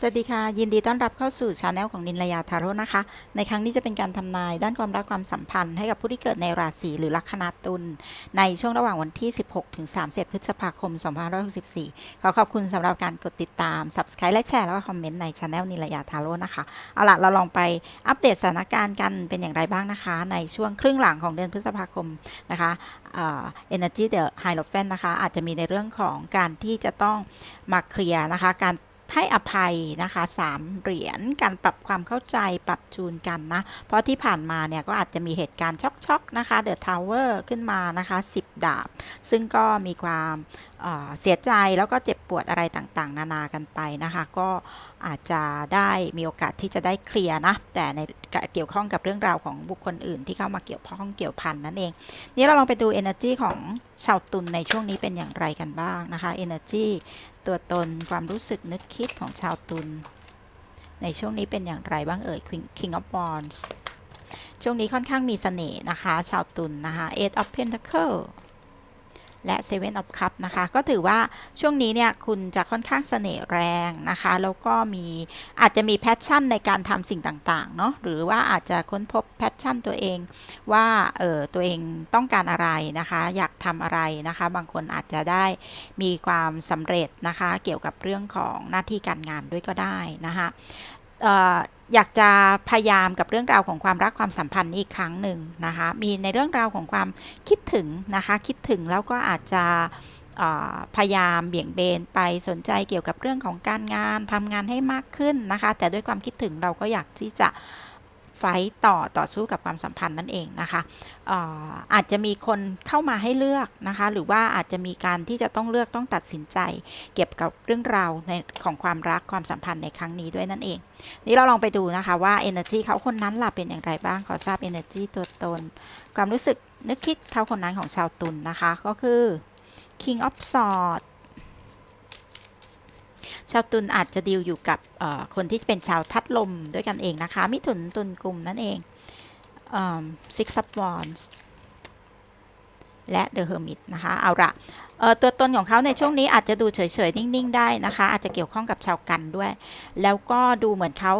สวัสดีค่ะ ยินดีต้อนรับเข้าสู่ช anel ของนินลยาทาโร่นะคะ ในครั้งนี้จะเป็นการทำนายด้านความรักความสัมพันธ์ให้กับผู้ที่เกิดในราศีหรือลัคนาตุลในช่วงระหว่างวันที่ 16 ถึง 30 พฤษภาคม 2564 ขอขอบคุณสำหรับการกดติดตาม subscribe และแชร์แล้วก็คอมเมนต์ในช anel นินลยาทาโร่นะคะ เอาล่ะ เราลองไปอัปเดตสถานการณ์กันเป็นอย่างไรบ้างนะคะ ในช่วงครึ่งหลังของเดือนพฤษภาคมนะคะเอ่อ energy the hierophant นะคะอาจจะมีในเรื่องของการที่จะต้องมาเคลียร์นะคะการ ให้อภัยนะคะสามเหรียญการปรับความเข้าใจปรับจูนกันนะ เพราะที่ผ่านมาเนี่ยก็อาจจะมีเหตุการณ์ช็อกๆนะคะเดอะทาวเวอร์ขึ้นมานะคะ 10 ดาบ ซึ่งก็มีความเเสียใจแล้วก็เจ็บปวดอะไรต่างๆ นานากันไปนะคะ ก็อาจจะได้มีโอกาสที่จะได้เคลียร์นะ แต่ในเกี่ยวข้องกับเรื่องราวของบุคคลอื่นที่เข้ามาเกี่ยวข้องเกี่ยวพันนั่นเอง นี่เราลองไปดู energy ของชาวตุลในช่วงนี้เป็นอย่างไรกันบ้างนะคะ energy ตัวตนความรู้สึกนึกคิดของชาวตุลในช่วงนี้เป็นอย่างไรบ้างเอ่ย King of Wands ช่วงนี้ค่อนข้างมีเสน่ห์นะคะ ชาวตุลนะคะ Eight of Pentacle และ Seven of Cup นะคะ ก็ถือว่าช่วงนี้เนี่ยคุณจะค่อนข้างเสน่ห์แรงนะคะ แล้วก็มีอาจจะมีแพชชั่นในการทำสิ่งต่างๆเนาะหรือว่าอาจจะค้นพบแพชชั่นตัวเองว่าเออตัวเองต้องการอะไรนะคะ อยากทำอะไรนะคะ บางคนอาจจะได้มีความสำเร็จนะคะ เกี่ยวกับเรื่องของหน้าที่การงานด้วยก็ได้นะคะ อยากจะพยายามกับเรื่องราวของความรักความสัมพันธ์นี้อีกครั้งหนึ่งนะคะ มีในเรื่องราวของความคิดถึงนะคะ คิดถึงแล้วก็อาจจะพยายามเบี่ยงเบนไปสนใจเกี่ยวกับเรื่องของการงานทำงานให้มากขึ้นนะคะ แต่ด้วยความคิดถึงเราก็อยากที่จะ ไฟต่อต่อสู้กับความสัมพันธ์นั่นเองนะคะอออาจจะมีคนเข้ามาให้เลือกนะคะ หรือว่าอาจจะมีการที่จะต้องเลือกต้องตัดสินใจ เกี่ยวกับเรื่องราวในของความรักความสัมพันธ์ในครั้งนี้ด้วยนั่นเอง นี่เราลองไปดูนะคะว่า energy เขาคนนั้นล่ะเป็นอย่างไรบ้างขอทราบ energy ตัวตน ความรู้สึกนึกคิดเขาคนนั้นของชาวตุลนนะคะ ก็คือ king of swords าวตุลอาจจะดีลอยู่กับคนที่เป็นชาวทัดลมด้วยกันเองนะคะ มิถุนตุลกลุ่มนั่นเองเอิ่ม six of wands และ the hermit นะคะ เอาละตัวตนของเขาในช่วงนี้อาจจะดูเฉยๆ นิ่งๆ ได้นะคะ อาจจะเกี่ยวข้องกับชาวกันด้วย แล้วก็ดูเหมือนเขา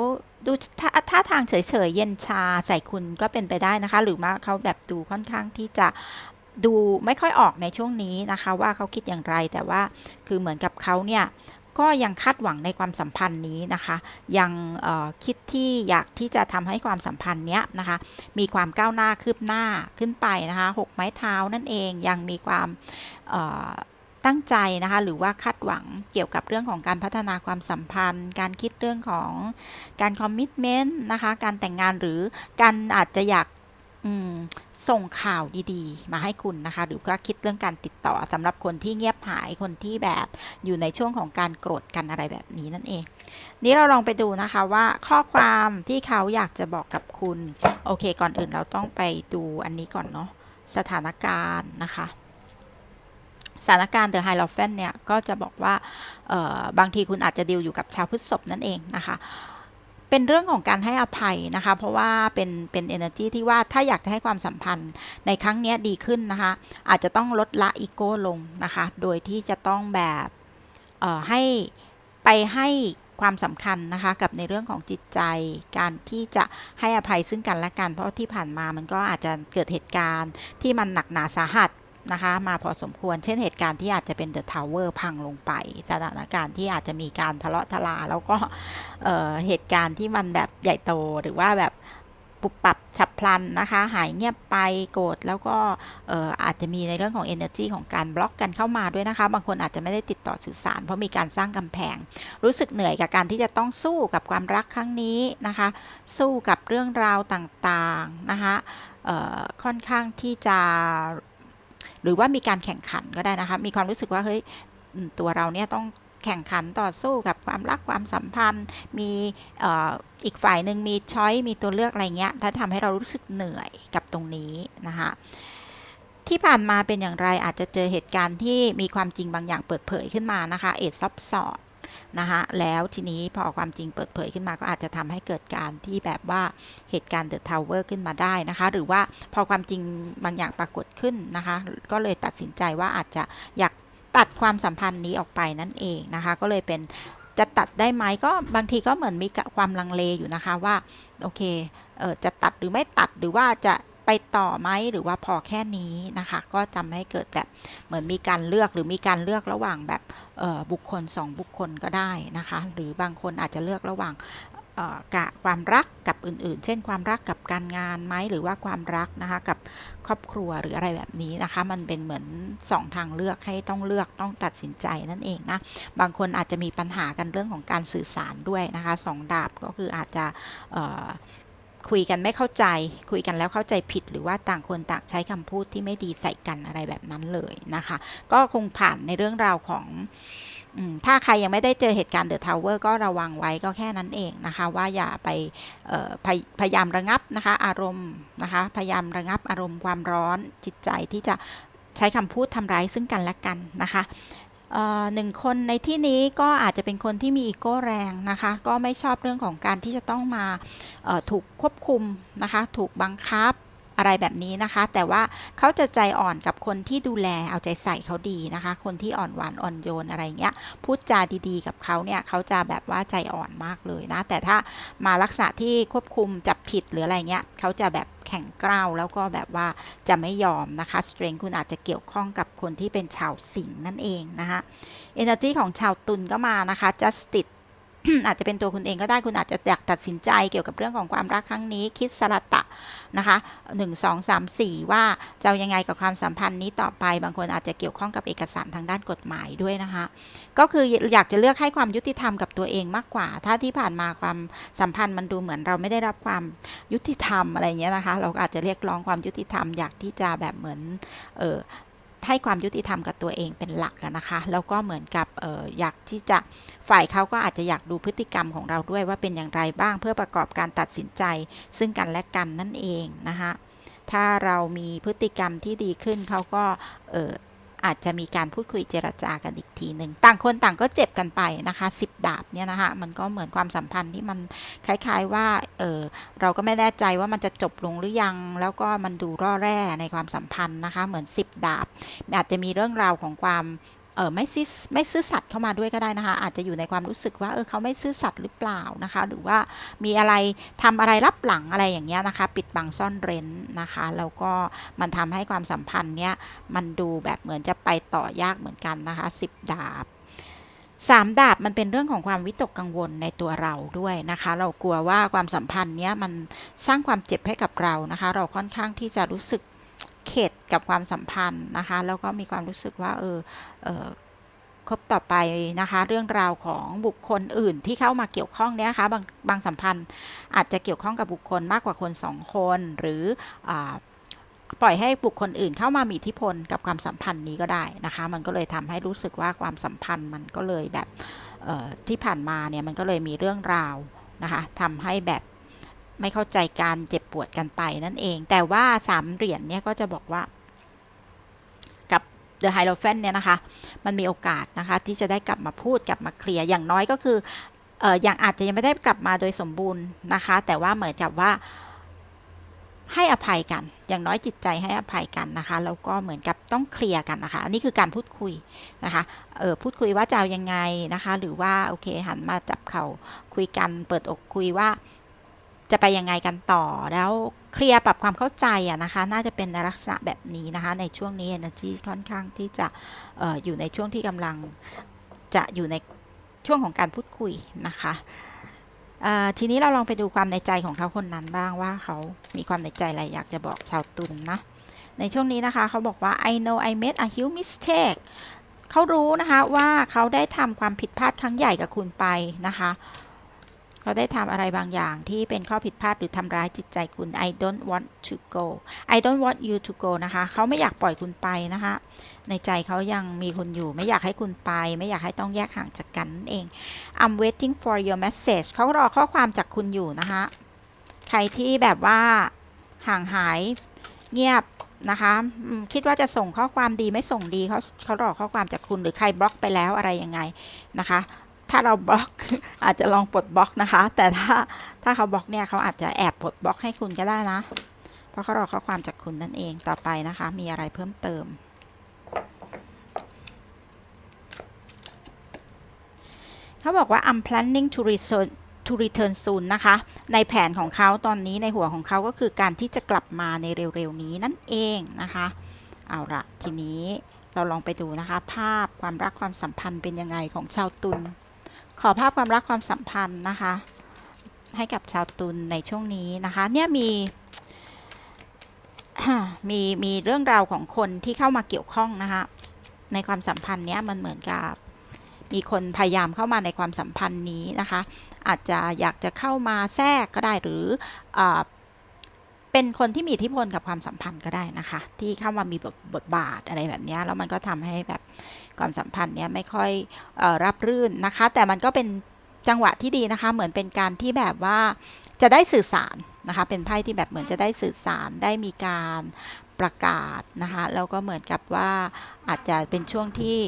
ดูท่าท่าทางเฉยๆ เย็นชาใส่คุณก็เป็นไปได้นะคะ หรือว่าเขาแบบดูค่อนข้างที่จะดูไม่ค่อยออกในช่วงนี้นะคะ ว่าเขาคิดอย่างไรแต่ว่าคือเหมือนกับเขาเนี่ย ก็ยังคาดหวังในความสัมพันธ์นี้นะคะ ยังคิดที่อยากที่จะทำให้ความสัมพันธ์เนี้ยนะคะ มีความก้าวหน้าคืบหน้าขึ้นไปนะคะหกไม้เท้านั่นเองยังมีความตั้งใจนะคะหรือว่าคาดหวังเกี่ยวกับเรื่องของการพัฒนาความสัมพันธ์ การคิดเรื่องของการคอมมิชเมนต์นะคะ การแต่งงานหรือการอาจจะอยาก ส่งข่าวดีๆ มาให้คุณนะคะ หรือว่าคิดเรื่องการติดต่อสำหรับคนที่เงียบหายคนที่แบบอยู่ในช่วงของการโกรธกันอะไรแบบนี้นั่นเอง นี้เราลองไปดูนะคะว่าข้อความที่เขาอยากจะบอกกับคุณ โอเค ก่อนอื่นเราต้องไปดูอันนี้ก่อนเนาะสถานการณ์นะคะสถานการณ์ The High l o f e n เนี่ย ก็จะบอกว่าบางทีคุณอาจจะดีลอยู่กับชาวพฤษภนั่นเองนะคะ เป็นเรื่องของการให้อภัยนะคะ เพราะว่าเป็นเป็น energy ที่ว่าถ้าอยากจะให้ความสัมพันธ์ในครั้งนี้ดีขึ้นนะคะ อาจจะต้องลดละอีโก้ลงนะคะ โดยที่จะต้องแบบเอ่อให้ไปให้ความสำคัญนะคะกับในเรื่องของจิตใจ การที่จะให้อภัยซึ่งกันและกัน เพราะที่ผ่านมามันก็อาจจะเกิดเหตุการณ์ที่มันหนักหนาสาหัส นะคะ มาพอสมควร เช่นเหตุการณ์ที่อาจจะเป็นเดอะทาวเวอร์พังลงไป สถานการณ์ที่อาจจะมีการทะเลาะทลา แล้วก็เเหตุการณ์ที่มันแบบใหญ่โตหรือว่าแบบปุบปับฉับพลันนะคะ หายเงียบไปโกรธแล้วก็เอ่อาจจะมีในเรื่องของ energy ของการบล็อกกันเข้ามาด้วยนะคะ บางคนอาจจะไม่ได้ติดต่อสื่อสาร เพราะมีการสร้างกำแพง รู้สึกเหนื่อยกับการที่จะต้องสู้กับความรักครั้งนี้นะคะ สู้กับเรื่องราวต่างๆนะคะค่อนข้างที่จะ หรือว่ามีการแข่งขันก็ได้นะคะ มีความรู้สึกว่าเฮ้ยตัวเราเนี่ยต้องแข่งขันต่อสู้กับความรักความสัมพันธ์ มีอ,อีกฝ่ายหนึ่งมีช้อยมีตัวเลือกอะไรเงี้ยถ้าทำให้เรารู้สึกเหนื่อยกับตรงนี้นะคะที่ผ่านมาเป็นอย่างไรอาจจะเจอเหตุการณ์ที่มีความจริงบางอย่างเปิดเผยขึ้นมานะคะเอซับสอด นะคะแล้วทีนี้พอความจริงเปิดเผยขึ้นมาก็อาจจะทำให้เกิดการที่แบบว่าเหตุการณ์เดอะทาวเวอร์ขึ้นมาได้นะคะ หรือว่าพอความจริงบางอย่างปรากฏขึ้นนะคะ ก็เลยตัดสินใจว่าอาจจะอยากตัดความสัมพันธ์นี้ออกไปนั่นเองนะคะ ก็เลยเป็นจะตัดได้ไหมก็บางทีก็เหมือนมีความลังเลอยู่นะคะว่า โอเคเออจะตัดหรือไม่ตัดหรือว่าจะ ไปต่อไหมหรือว่าพอแค่นี้นะคะ ก็ทำให้เกิดแบบเหมือนมีการเลือกหรือมีการเลือกระหว่างแบบบุคคล 2 บุคคลก็ได้นะคะ หรือบางคนอาจจะเลือกระหว่างกะความรักกับอื่นๆ เช่น ความรักกับการงานไหมหรือว่าความรักนะคะกับครอบครัวหรืออะไรแบบนี้นะคะ มันเป็นเหมือนสองทางเลือกให้ต้องเลือกต้องตัดสินใจนั่นเองนะ บางคนอาจจะมีปัญหากันเรื่องของการสื่อสารด้วยนะคะสองดาบก็คืออาจจะ คุยกันไม่เข้าใจ คุยกันแล้วเข้าใจผิด หรือว่าต่างคนต่างใช้คำพูดที่ไม่ดีใส่กันอะไรแบบนั้นเลยนะคะ ก็คงผ่านในเรื่องราวของอถ้าใครยังไม่ได้เจอเหตุการณ์เดอะทาวเวอร์ก็ระวังไว้ก็แค่นั้นเองนะคะ ว่าอย่าไปพยพยายามระงับนะคะ อารมณ์นะคะ พยายามระงับอารมณ์ความร้อนจิตใจที่จะใช้คำพูดทำร้ายซึ่งกันและกันนะคะ หนึ่งคนในที่นี้ก็อาจจะเป็นคนที่มีอีโก้แรงนะคะ ก็ไม่ชอบเรื่องของการที่จะต้องมาถูกควบคุมนะคะ ถูกบังคับ อะไรแบบนี้นะคะ แต่ว่าเขาจะใจอ่อนกับคนที่ดูแลเอาใจใส่เขาดีนะคะ คนที่อ่อนหวานอ่อนโยนอะไรเงี้ยพูดจาดีๆ กับเขาเนี่ยเขาจะแบบว่าใจอ่อนมากเลยนะ แต่ถ้ามาลักษณะที่ควบคุมจับผิดหรืออะไรเงี้ยเขาจะแบบแข็งกร้าวแล้วก็แบบว่าจะไม่ยอมนะคะสเตรนคุณอาจจะเกี่ยวข้องกับคนที่เป็นชาวสิงนั่นเองนะคะ Energy ของชาวตุลก็มานะคะ justice อาจจะเป็นตัวคุณเองก็ได้คุณอาจจะอยากตัดสินใจเกี่ยวกับเรื่องของความรักครั้งนี้ คิดสระตะนะคะ1 2 3 4ว่าจะยังไงกับความสัมพันธ์นี้ต่อไป บางคนอาจจะเกี่ยวข้องกับเอกสารทางด้านกฎหมายด้วยนะคะ ก็คืออยากจะเลือกให้ความยุติธรรมกับตัวเองมากกว่า ถ้าที่ผ่านมาความสัมพันธ์มันดูเหมือนเราไม่ได้รับความยุติธรรมอะไรเงี้ยนะคะ เราอาจจะเรียกร้องความยุติธรรมอยากที่จะแบบเหมือนเออ ให้ความยุติธรรมกับตัวเองเป็นหลักนะคะ แล้วก็เหมือนกับอออยากที่จะฝ่ายเขาก็อาจจะอยากดูพฤติกรรมของเราด้วยว่าเป็นอย่างไรบ้างเพื่อประกอบการตัดสินใจ ซึ่งกันและกันนั่นเองนะคะถ้าเรามีพฤติกรรมที่ดีขึ้นเขาก็เออ อาจจะมีการพูดคุยเจรจากันอีกทีหนึ่งต่างคนต่างก็เจ็บกันไปนะคะสิบดาบเนี่ยนะคะมันก็เหมือนความสัมพันธ์ที่มันคล้ายๆว่าเออเราก็ไม่แน่ใจว่ามันจะจบลงหรือยัง แล้วก็มันดูร่อแร่ในความสัมพันธ์นะคะ เหมือน 10 ดาบอาจจะมีเรื่องราวของความ เออไม่ซื่อไม่ซื่อสัตย์เข้ามาด้วยก็ได้นะคะ อาจจะอยู่ในความรู้สึกว่าเออเขาไม่ซื่อสัตย์หรือเปล่านะคะ หรือว่ามีอะไรทำอะไรรับหลังอะไรอย่างเงี้ยนะคะ ปิดบังซ่อนเร้นนะคะแล้วก็มันทำให้ความสัมพันธ์เนี้ยมันดูแบบเหมือนจะไปต่อยากเหมือนกันนะคะ10 ดาบสามดาบมันเป็นเรื่องของความวิตกกังวลในตัวเราด้วยนะคะ เรากลัวว่าความสัมพันธ์เนี้ยมันสร้างความเจ็บให้กับเรานะคะ เราค่อนข้างที่จะรู้สึก เข็ดกับความสัมพันธ์นะคะ แล้วก็มีความรู้สึกว่าเออเออคบต่อไปนะคะ เรื่องราวของบุคคลอื่นที่เข้ามาเกี่ยวข้องเนี้ยนะคะบางบางสัมพันธ์อาจจะเกี่ยวข้องกับบุคคลมากกว่าคนสองคน หรืออปล่อยให้บุคคลอื่นเข้ามามีอิทธิพลกับความสัมพันธ์นี้ก็ได้นะคะ มันก็เลยทำให้รู้สึกว่าความสัมพันธ์มันก็เลยแบบที่ผ่านมาเนี่ยมันก็เลยมีเรื่องราวนะคะทำให้แบบ ไม่เข้าใจการเจ็บปวดกันไปนั่นเอง แต่ว่าสามเหรียญเนี่ยก็จะบอกว่า กับ The h i e r o p h a n t เนี่ยนะคะ มันมีโอกาสนะคะที่จะได้กลับมาพูดกลับมาเคลียร์อย่างน้อยก็คือเอออย่างอาจจะยังไม่ได้กลับมาโดยสมบูรณ์นะคะ แต่ว่าเหมือนกับว่าให้อภัยกัน อย่างน้อยจิตใจให้อภัยกันนะคะแล้วก็เหมือนกับต้องเคลียร์กันนะคะ อันนี้คือการพูดคุยนะคะเออพูดคุยว่าจะเอายังไงนะคะ หรือว่าโอเคหันมาจับเขา่าคุยกันเปิดอกคุยว่า จะไปยังไงกันต่อแล้วเคลียร์ปรับความเข้าใจอะนะคะ น่าจะเป็นในลักษณะแบบนี้นะคะ ในช่วงนี้ energy ค่อนข้างที่จะอออยู่ในช่วงที่กำลังจะอยู่ในช่วงของการพูดคุยนะคะทีนี้เราลองไปดูความในใจของเขาคนนั้นบ้างว่าเขามีความในใจอะไรอยากจะบอกชาวตุลนะในช่วงนี้นะคะเขาบอกว่า I know I made a huge mistake เขารู้นะคะว่าเขาได้ทำความผิดพลาดครั้งใหญ่กับคุณไปนะคะ เขาได้ทำอะไรบางอย่างที่เป็นข้อผิดพลาดหรือทำร้ายจิตใจคุณ I don't want to go I don't want you to go นะคะ เขาไม่อยากปล่อยคุณไปนะคะ ในใจเขายังมีคุณอยู่ ไม่อยากให้คุณไป ไม่อยากให้ต้องแยกห่างจากกันนั่นเอง I'm waiting for your message เขารอข้อความจากคุณอยู่นะคะ ใครที่แบบว่าห่างหายเงียบนะคะคิดว่าจะส่งข้อความดีไม่ส่งดีเขาเขารอข้อความจากคุณหรือใครบล็อกไปแล้วอะไรยังไงนะคะ ถ้าเราบล็อกอาจจะลองปลดบล็อกนะคะ แต่ถ้าถ้าเขาบล็อกเนี่ยเขาอาจจะแอบปลดบล็อกให้คุณก็ได้นะ เพราะเขารอข้อความจากคุณนั่นเองต่อไปนะคะ มีอะไรเพิ่มเติม เขาบอกว่า I'm planning to return to return soon นะคะ ในแผนของเขาตอนนี้ในหัวของเขาก็คือการที่จะกลับมาในเร็วๆนี้นั่นเองนะคะ เอาละทีนี้เราลองไปดูนะคะ ภาพความรักความสัมพันธ์เป็นยังไงของชาวตุล ขอภาพความรักความสัมพันธ์นะคะ ให้กับชาวตุลในช่วงนี้นะคะ เนี่ยมีมีมีเรื่องราวของคนที่เข้ามาเกี่ยวข้องนะคะในความสัมพันธ์เนี้ยมันเหมือนกับมีคนพยายามเข้ามาในความสัมพันธ์นี้นะคะ อาจจะอยากจะเข้ามาแทรกก็ได้หรืออเป็นคนที่มีอิทธิพลกับความสัมพันธ์ก็ได้นะคะ ที่เข้ามามีบทบทบาทอะไรแบบนี้แล้วมันก็ทำให้แบบ ความสัมพันธ์เนี้ยไม่ค่อยออรับรื่นนะคะ แต่มันก็เป็นจังหวะที่ดีนะคะ เหมือนเป็นการที่แบบว่าจะได้สื่อสารนะคะ เป็นไพ่ที่แบบเหมือนจะได้สื่อสารได้มีการประกาศนะคะแล้วก็เหมือนกับว่าอาจจะเป็นช่วงที่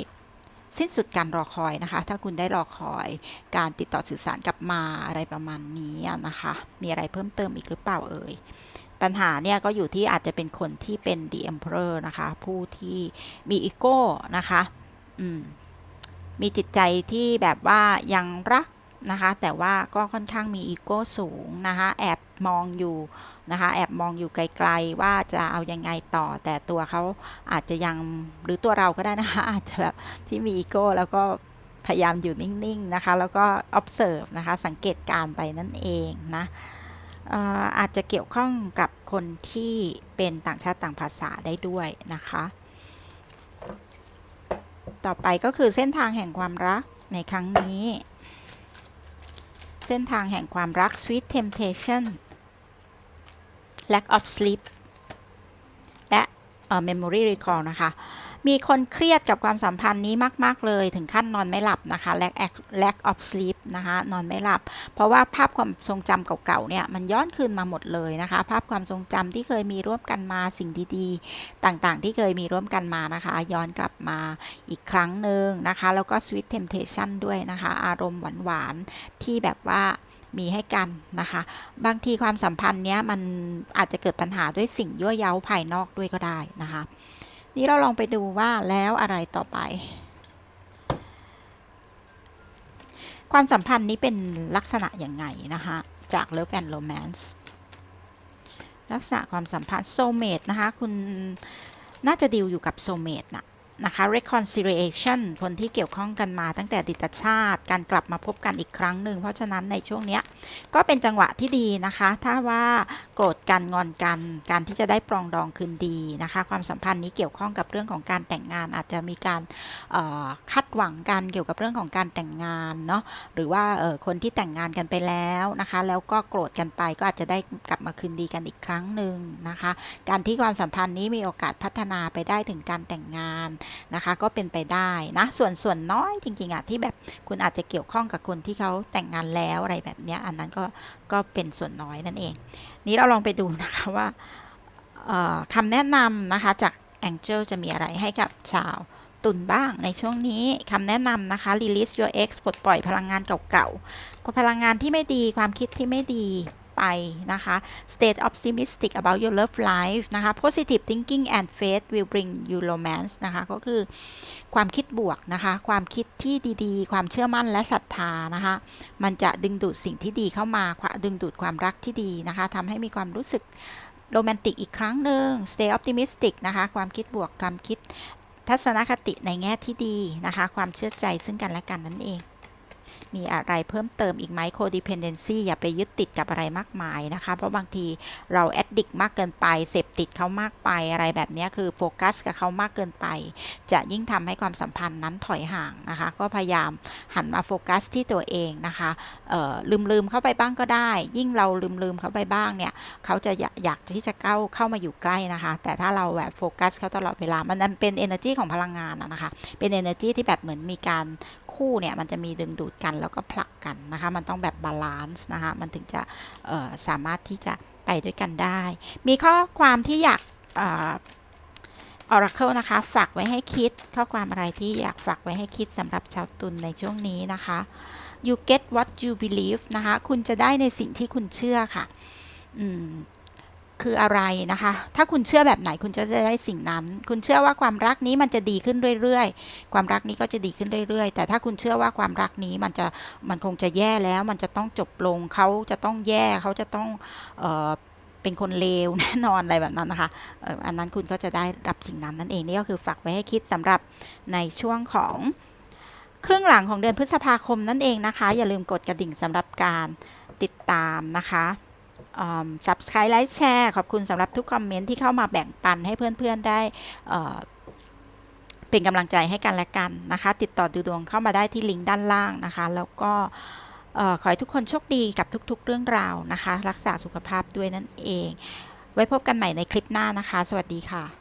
สิ้นสุดการรอคอยนะคะ ถ้าคุณได้รอคอยการติดต่อสื่อสารกลับมาอะไรประมาณนี้นะคะ มีอะไรเพิ่มเติมอีกหรือเปล่าเอ่ย ปัญหาเนี่ยก็อยู่ที่อาจจะเป็นคนที่เป็น the emperor นะคะ ผู้ที่มีอีโก้นะคะ มีจิตใจที่แบบว่ายังรักนะคะ แต่ว่าก็ค่อนข้างมีอีโก้สูงนะคะ แอบมองอยู่นะคะ แอบมองอยู่ไกลๆว่าจะเอายังไงต่อ แต่ตัวเขาอาจจะยังหรือตัวเราก็ได้นะคะ อาจจะแบบที่มีอีโก้แล้วก็พยายามอยู่นิ่งๆนะคะ แล้วก็ observe นะคะ สังเกตการไปนั่นเองนะอาจจะเกี่ยวข้องกับคนที่เป็นต่างชาติต่างภาษาได้ด้วยนะคะ ต่อไปก็คือเส้นทางแห่งความรักในครั้งนี้ เส้นทางแห่งความรัก sweet temptation lack of sleep และ memory recall นะคะ มีคนเครียดกับความสัมพันธ์นี้มาก ๆ เลยถึงขั้นนอนไม่หลับนะคะ lack lack of sleep นะคะ นอนไม่หลับ เพราะว่าภาพความทรงจำเก่าๆเนี่ยมันย้อนคืนมาหมดเลยนะคะ ภาพความทรงจำที่เคยมีร่วมกันมาสิ่งดีๆ ต่างๆ ที่เคยมีร่วมกันมานะคะ ย้อนกลับมาอีกครั้งหนึ่งนะคะ แล้วก็ sweet temptation ด้วยนะคะ อารมณ์หวานๆที่แบบว่ามีให้กันนะคะ บางทีความสัมพันธ์เนี้ยมันอาจจะเกิดปัญหาด้วยสิ่งยั่วเย้าภายนอกด้วยก็ได้นะคะ นี่เราลองไปดูว่าแล้วอะไรต่อไป ความสัมพันธ์นี้เป็นลักษณะอย่างไงนะคะ จาก Love and Romance ลักษณะความสัมพันธ์โซเมตนะคะ คุณน่าจะดิวอยู่กับโซเมตนะ นะคะ reconciliation คนที่เกี่ยวข้องกันมาตั้งแต่ดิตชาติ การกลับมาพบกันอีกครั้งหนึ่ง เพราะฉะนั้นในช่วงนี้ก็เป็นจังหวะที่ดีนะคะ ถ้าว่าโกรธกันงอนกัน การที่จะได้ปรองดองคืนดีนะคะ ความสัมพันธ์นี้เกี่ยวข้องกับเรื่องของการแต่งงาน อาจจะมีการคาดหวังกันเกี่ยวกับเรื่องของการแต่งงานเนาะ หรือว่าคนที่แต่งงานกันไปแล้วนะคะ แล้วก็โกรธกันไปก็อาจจะได้กลับมาคืนดีกันอีกครั้งหนึ่งนะคะ การที่ความสัมพันธ์นี้มีโอกาสพัฒนาไปได้ถึงการแต่งงานนะคะ ก็เป็นไปได้นะ ส่วนส่วนน้อยจริงๆอะที่แบบคุณอาจจะเกี่ยวข้องกับคนที่เขาแต่งงานแล้วอะไรแบบเนี้ยอันนั้นก็ก็เป็นส่วนน้อยนั่นเอง นี้เราลองไปดูนะคะว่าคำแนะนำนะคะจาก Angel จะมีอะไรให้กับชาวตุนบ้างในช่วงนี้คำแนะนำนะคะ release your ex ปลดปล่อยพลังงานเก่าๆพลังงานที่ไม่ดีความคิดที่ไม่ดี ไปนะคะ stay optimistic about your love life นะคะ positive thinking and faith will bring you romance นะคะ ก็คือความคิดบวกนะคะ ความคิดที่ดีๆ ความเชื่อมั่นและศรัทธานะคะ มันจะดึงดูดสิ่งที่ดีเข้ามา ดึงดูดความรักที่ดีนะคะทำให้มีความรู้สึกโรแมนติกอีกครั้งหนึ่ง stay optimistic นะคะ ความคิดบวก ความคิดทัศนคติในแง่ที่ดีนะคะ ความเชื่อใจซึ่งกันและกันนั่นเอง มีอะไรเพิ่มเติมอีกไหม codependency อย่าไปยึดติดกับอะไรมากมายนะคะ เพราะบางทีเรา addict มากเกินไป เสพติดเขามากไปอะไรแบบนี้คือโฟกัสกับเขามากเกินไป จะยิ่งทำให้ความสัมพันธ์นั้นถอยห่างนะคะ ก็พยายามหันมาโฟกัสที่ตัวเองนะคะลืมลืมเข้าไปบ้างก็ได้ ยิ่งเราลืมลืมเข้าไปบ้างเนี่ย เขาจะอยากอยากที่จะเข้าเข้ามาอยู่ใกล้นะคะ แต่ถ้าเราแบบโฟกัสเขาตลอดเวลามันเป็น energy ของพลังงานนะคะ เป็น energy ที่แบบเหมือนมีการ คู่เนี่ยมันจะมีดึงดูดกันแล้วก็ผลักกันนะคะ มันต้องแบบบาลานซ์นะคะ มันถึงจะสามารถที่จะไปด้วยกันได้ มีข้อความที่อยากอ Oracle นะคะ ฝากไว้ให้คิด ข้อความอะไรที่อยากฝากไว้ให้คิดสำหรับชาวตุลในช่วงนี้นะคะ you get what you believe นะคะ คุณจะได้ในสิ่งที่คุณเชื่อค่ะ คืออะไรนะคะ ถ้าคุณเชื่อแบบไหนคุณจะได้สิ่งนั้น คุณเชื่อว่าความรักนี้มันจะดีขึ้นเรื่อยๆ ความรักนี้ก็จะดีขึ้นเรื่อยๆ แต่ถ้าคุณเชื่อว่าความรักนี้มันจะมันคงจะแย่แล้ว มันจะต้องจบลงเขาจะต้องแย่เขาจะต้องเออเป็นคนเลวแน่นอนอะไรแบบนั้นนะคะ อันนั้นคุณก็จะได้รับสิ่งนั้นนั่นเองนี่ก็คือฝากไว้ให้คิดสำหรับในช่วงของครึ่งหลังของเดือนพฤษภาคมนั่นเองนะคะ อย่าลืมกดกระดิ่งสำหรับการติดตามนะคะ อืม subscribe ไลค์แชร์ขอบคุณสำหรับทุกคอมเมนต์ที่เข้ามาแบ่งปันให้เพื่อนๆได้เป็นกำลังใจให้กันและกันนะคะ ติดต่อดูดวงเข้ามาได้ที่ลิงก์ด้านล่างนะคะ แล้วก็ขอให้ทุกคนโชคดีกับทุกๆเรื่องราวนะคะ รักษาสุขภาพด้วยนั่นเอง ไว้พบกันใหม่ในคลิปหน้านะคะ สวัสดีค่ะ